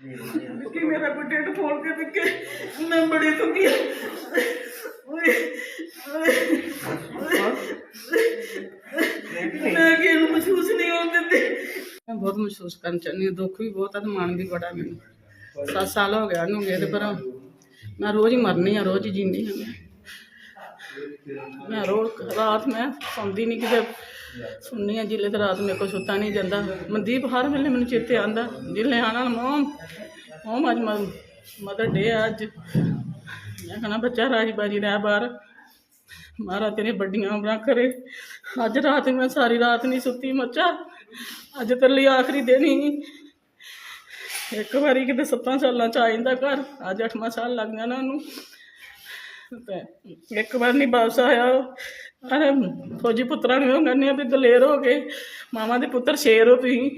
ਕਿ ਮੇਰਾ ਕੋਈ ਢਿੱਡ ਫੋਲ ਕੇ ਦਿੱਕੇ ਮੈਂ ਬੜੀ ਦੁਖੀ ਹਾਂ ਮੈਂ ਕਿ ਇਹਨੂੰ ਮਹਿਸੂਸ ਨਹੀਂ ਹੋਣ ਦਿੰਦੀ। ਮੈਂ ਬਹੁਤ ਮਹਿਸੂਸ ਕਰਨ ਚਾਹੁੰਦੀ ਹਾਂ ਦੁੱਖ ਵੀ ਬਹੁਤ ਹੈ ਤੇ ਮਾਣ ਵੀ ਬੜਾ ਮੈਨੂੰ। ਸੱਤ ਸਾਲ ਹੋ ਗਿਆ ਉਹਨੂੰ ਗਏ ਤੇ ਪਰ ਮੈਂ ਰੋਜ਼ ਹੀ ਮਰਨੀ ਆ ਰੋਜ਼ ਹੀ ਜਿੰਦੀ ਹਾਂ ਮੈਂ ਮੈਂ ਰੋਜ਼ ਰਾਤ ਮੈਂ ਸੌਂਦੀ ਨਹੀਂ ਕਿਤੇ। ਸੁਣਨੀ ਆ ਜਿੱਲੇ ਤੇ ਰਾਤ ਮੇਰੇ ਕੋਲ ਸੁੱਤਾ ਨਹੀਂ ਜਾਂਦਾ। ਮਨਦੀਪ ਹਰ ਵੇਲੇ ਮੈਨੂੰ ਚੇਤੇ ਆਂਦਾ ਜਿੱਲੇ ਆਣਾ ਮੋਮ ਮੋਮ ਅੱਜ ਮਦਰ ਡੇ ਅੱਜ। ਮੈਂ ਕਹਣਾ ਬੱਚਾ ਰਾਜੀ ਬਾਜੀ ਰਹਿ ਬਾਹਰ। ਮਾਰਾ ਤੇਰੇ ਵੱਡੀਆਂ ਉਮਰਾਂ ਕਰੇ। ਅੱਜ ਰਾਤ ਮੈਂ ਸਾਰੀ ਰਾਤ ਨਹੀਂ ਸੁੱਤੀ, ਮੱਚਾ। ਅੱਜ ਤੇਰੇ ਲਈ ਆਖਰੀ ਦਿਨ ਹੀ। ਇੱਕ ਵਾਰੀ ਕਿਤੇ ਸੱਤਾਂ ਸਾਲਾਂ ਚ ਆ ਜਾਂਦਾ ਘਰ। ਅੱਜ ਅੱਠਵਾਂ ਸਾਲ ਲੱਗ ਜਾਣਾ ਉਹਨੂੰ। ਤੇ ਇੱਕ ਵਾਰ ਨਹੀਂ ਵਾਪਸ ਆਇਆ ਅਰੇ ਫੌਜੀ ਪੁੱਤਰਾਂ ਨੂੰ ਉਹ ਕਹਿੰਦੇ ਆ ਵੀ ਦਲੇਰ ਹੋ ਗਏ ਮਾਮਾ ਦੇ ਪੁੱਤਰ ਸ਼ੇਰ ਹੋ ਤੁਸੀਂ।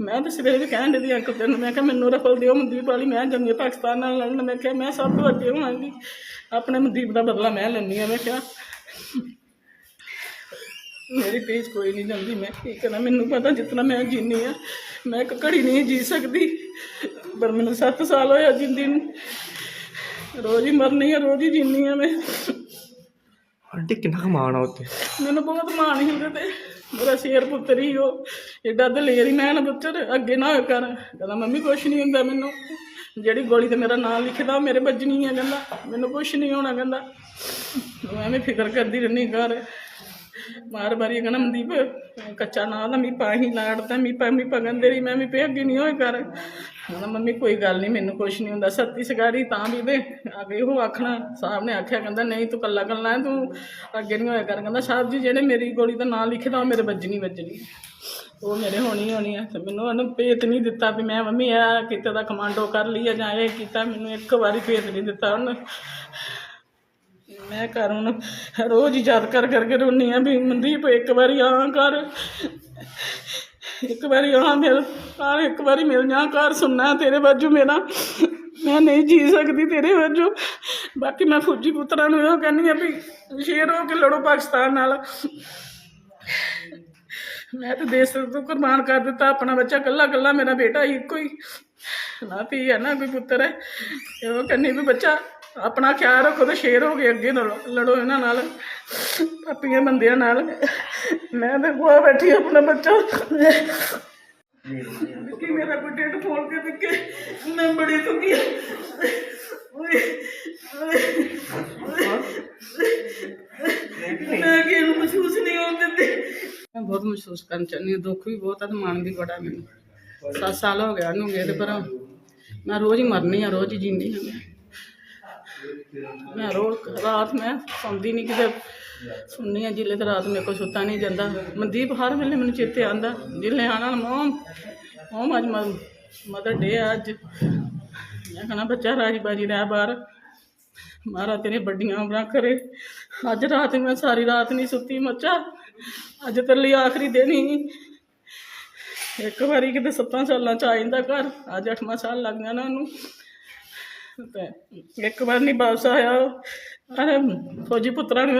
ਮੈਂ ਤਾਂ ਸਵੇਰੇ ਵੀ ਕਹਿਣ ਦੀ ਅੰਕਲ ਤੈਨੂੰ, ਮੈਂ ਕਿਹਾ ਮੈਨੂੰ ਰਫਲ ਦਿਓ ਮਨਦੀਪ ਵਾਲੀ, ਮੈਂ ਜੰਗੇ ਪਾਕਿਸਤਾਨ ਨਾਲ ਲੜਨ, ਮੈਂ ਕਿਹਾ ਮੈਂ ਸਭ ਤੋਂ ਅੱਗੇ ਹੋਵਾਂਗੀ। ਆਪਣੇ ਮਨਦੀਪ ਦਾ ਬਦਲਾ ਮੈਂ ਲੈਣੀ ਆ ਮੈਂ ਕਿਹਾ। ਮੇਰੀ ਤੇਜ ਕੋਈ ਨਹੀਂ ਜਾਂਦੀ, ਮੈਂ ਕੀ ਕਰਾਂ, ਮੈਨੂੰ ਪਤਾ ਜਿਤਨਾ ਮੈਂ ਜੀਨੀ ਆ, ਮੈਂ ਇੱਕ ਘੜੀ ਨਹੀਂ ਜੀ ਸਕਦੀ। ਪਰ ਮੈਨੂੰ 7 ਸਾਲ ਹੋਇਆ ਜਿੰਦੀ ਨੂੰ। ਰੋਜ਼ ਹੀ ਮਰਨੀ ਆ ਰੋਜ਼ ਹੀ ਜੀਨੀ ਆ ਮੈਂ। ਆਂਟੀ ਕਿੰਨਾ ਕਮਾਣਾ ਉੱਤੇ ਮੈਨੂੰ ਬਹੁਤ ਮਾਣ ਸੀ ਉਹਦੇ ਤੇ। ਮੇਰਾ ਸ਼ੇਰ ਪੁੱਤਰ ਹੀ ਉਹ ਏਡਾ ਦਲੇਰ ਹੀ ਮੈਂ ਨਾ ਪੁੱਤਰ ਅੱਗੇ ਨਾ ਕਰ। ਕਹਿੰਦਾ ਮੰਮੀ ਕੁਛ ਨਹੀਂ ਹੁੰਦਾ ਮੈਨੂੰ। ਜਿਹੜੀ ਗੋਲੀ ਤੇ ਮੇਰਾ ਨਾਮ ਲਿਖਦਾ ਮੇਰੇ ਵੱਜਣੀ ਆ ਕਹਿੰਦਾ। ਮੈਨੂੰ ਕੁਛ ਨਹੀਂ ਹੋਣਾ ਕਹਿੰਦਾ। ਮੈਂ ਐਵੇਂ ਫਿਕਰ ਕਰਦੀ ਰਹਿੰਦੀ ਘਰ। ਮਾਰ ਮਾਰੀ ਕਹਿੰਦਾ, ਮਨਦੀਪ, ਕੱਚਾ ਨਾ ਦਾ ਮੀ ਪਾਹੀ ਲਾੜਦਾ ਮੀ ਪਾ ਮੀ ਪਗੰਦੇ ਰਹੀ ਮੈਂ ਵੀ ਪੇ ਅੱਗੇ ਨਹੀਂ ਹੋਏ ਕਰ। ਕਹਿੰਦਾ ਮੰਮੀ, ਕੋਈ ਗੱਲ ਨਹੀਂ ਮੈਨੂੰ ਕੁਛ ਨਹੀਂ ਹੁੰਦਾ, ਸੱਤੀ ਸਗਾਰੀ ਤਾਂ ਵੀ ਦੇ। ਅੱਗੇ ਉਹ ਆਖਣਾ, ਸਾਹਿਬ ਨੇ ਆਖਿਆ, ਕਹਿੰਦਾ, ਨਹੀਂ, ਤੂੰ ਕੱਲਾ ਕੱਲਾ ਤੂੰ ਅੱਗੇ ਨਹੀਂ ਹੋਇਆ ਕਰ। ਕਹਿੰਦਾ, ਸਾਹਿਬ ਜੀ, ਜਿਹੜੇ ਮੇਰੀ ਗੋਲੀ ਦਾ ਨਾਂ ਲਿਖਦਾ ਉਹ ਮੇਰੇ ਵੱਜਣੀ ਵੱਜਣੀ ਉਹ ਮੇਰੇ ਹੋਣੀ ਹੋਣੀ ਹੈ। ਤੇ ਮੈਨੂੰ ਉਹਨੂੰ ਭੇਤ ਨਹੀਂ ਦਿੱਤਾ ਵੀ ਮੈਂ, ਮੰਮੀ ਆ ਕਿਤੇ ਦਾ ਕਮਾਂਡੋ ਕਰ ਲਈ ਆ ਜਾਂ ਇਹ ਕੀਤਾ, ਮੈਨੂੰ ਇੱਕ ਵਾਰੀ ਭੇਤ ਨਹੀਂ ਦਿੱਤਾ ਉਹਨੇ। ਮੈਂ ਘਰ ਹੁਣ ਰੋਜ਼ ਹੀ ਯਾਦ ਕਰ ਕਰਕੇ ਰੋਨੀ ਆ ਵੀ ਮਨਦੀਪ ਇੱਕ ਵਾਰੀ ਆ ਕਰ। ਇੱਕ ਵਾਰੀ ਆ ਮਿਲ, ਆ ਇੱਕ ਵਾਰੀ ਮਿਲ ਜਾ ਘਰ ਸੁਣਨਾ ਤੇਰੇ ਵਾਜੂ ਮੇਰਾ। ਮੈਂ ਨਹੀਂ ਜੀ ਸਕਦੀ ਤੇਰੇ ਵਾਜੂ। ਬਾਕੀ ਮੈਂ ਫੌਜੀ ਪੁੱਤਰਾਂ ਨੂੰ ਇਹ ਕਹਿੰਦੀ ਆ ਵੀ ਸ਼ੇਰ ਹੋ ਕੇ ਲੜੋ ਪਾਕਿਸਤਾਨ ਨਾਲ। ਮੈਂ ਤਾਂ ਦੇਸ਼ ਤੋਂ ਕੁਰਬਾਨ ਕਰ ਦਿੱਤਾ, ਆਪਣਾ ਬੱਚਾ ਕੱਲਾ ਕੱਲਾ ਮੇਰਾ ਬੇਟਾ ਹੀ ਇੱਕੋ ਹੀ। ਨਾ ਧੀ ਹੈ, ਨਾ ਕੋਈ ਪੁੱਤਰ ਹੈ। ਉਹ ਕਹਿੰਦੀ ਵੀ ਬੱਚਾ ਆਪਣਾ ਖਿਆਲ ਰੱਖੋ ਤੇ ਸ਼ੇਰ ਹੋ ਕੇ ਅੱਗੇ ਲੜੋ ਇਹਨਾਂ ਨਾਲ ਪਾਪੀਆਂ ਬੰਦਿਆਂ ਨਾਲ। ਮੈਂ ਤੇ ਕੋਲ ਬੈਠੀ ਆਪਣਾ ਬੱਚਾ। ਕਿ ਮੇਰਾ ਕੋਈ ਢਿੱਡ ਫੋਲ ਕੇ ਦਿੱਕੇ ਮੈਂ ਬੜੀ ਦੁਖੀ ਹਾਂ ਮੈਂ ਕਿ ਇਹਨੂੰ ਮਹਿਸੂਸ ਨਹੀਂ ਹੋਣ ਦਿੰਦੀ। ਮੈਂ ਬਹੁਤ ਮਹਿਸੂਸ ਕਰਨ ਚਾਹੁੰਦੀ ਹਾਂ, ਦੁੱਖ ਵੀ ਬਹੁਤ ਆ ਤੇ ਮਨ ਵੀ ਬੜਾ ਮੈਨੂੰ। ਸੱਤ ਸਾਲ ਹੋ ਗਿਆ ਉਹਨੂੰ ਗਏ ਤੇ ਪਰ। ਮੈਂ ਰੋਜ਼ ਹੀ ਮਰਨੀ ਆ, ਰੋਜ਼ ਹੀ ਜਿੰਦੀ ਹਾਂ ਮੈਂ ਰੋਲ ਰਾਤ ਮੈਂ ਸੌਂਦੀ ਨਹੀਂ ਕਿਤੇ। ਸੁਣਨੀ ਆ ਜਿੱਲੇ ਤੇ ਰਾਤ ਮੇਰੇ ਕੋਲ ਸੁੱਤਾ ਨਹੀਂ ਜਾਂਦਾ। ਮਨਦੀਪ ਹਰ ਵੇਲੇ ਮੈਨੂੰ ਚੇਤੇ ਆਂਦਾ ਜਿੱਲੇ ਆਣਾ ਮੋਮ ਮੋਮ ਅੱਜ ਮਦਰ ਡੇ ਅੱਜ। ਮੈਂ ਕਹਣਾ ਬੱਚਾ ਰਾਜੀ ਬਾਜੀ ਰਹਿ ਬਾਹਰ। ਮਾਰਾ ਤੇਰੇ ਵੱਡੀਆਂ ਉਮਰਾਂ ਕਰੇ। ਅੱਜ ਰਾਤ ਮੈਂ ਸਾਰੀ ਰਾਤ ਨਹੀਂ ਸੁੱਤੀ ਮੱਚਾ। ਅੱਜ ਤੇਰੇ ਲਈ ਆਖਰੀ ਦਿਨ ਹੀ। ਇੱਕ ਵਾਰੀ ਕਿਤੇ ਸੱਤਾਂ ਸਾਲਾਂ ਚ ਆ ਜਾਂਦਾ ਘਰ। ਅੱਜ ਅੱਠਵਾਂ ਸਾਲ ਲੱਗ ਜਾਣਾ ਉਹਨੂੰ। ਤੇ ਇੱਕ ਵਾਰ ਨਹੀਂ ਵਾਪਸ ਆਇਆ ਉਹ। ਅਰੇ ਫੌਜੀ ਪੁੱਤਰਾਂ ਨੂੰ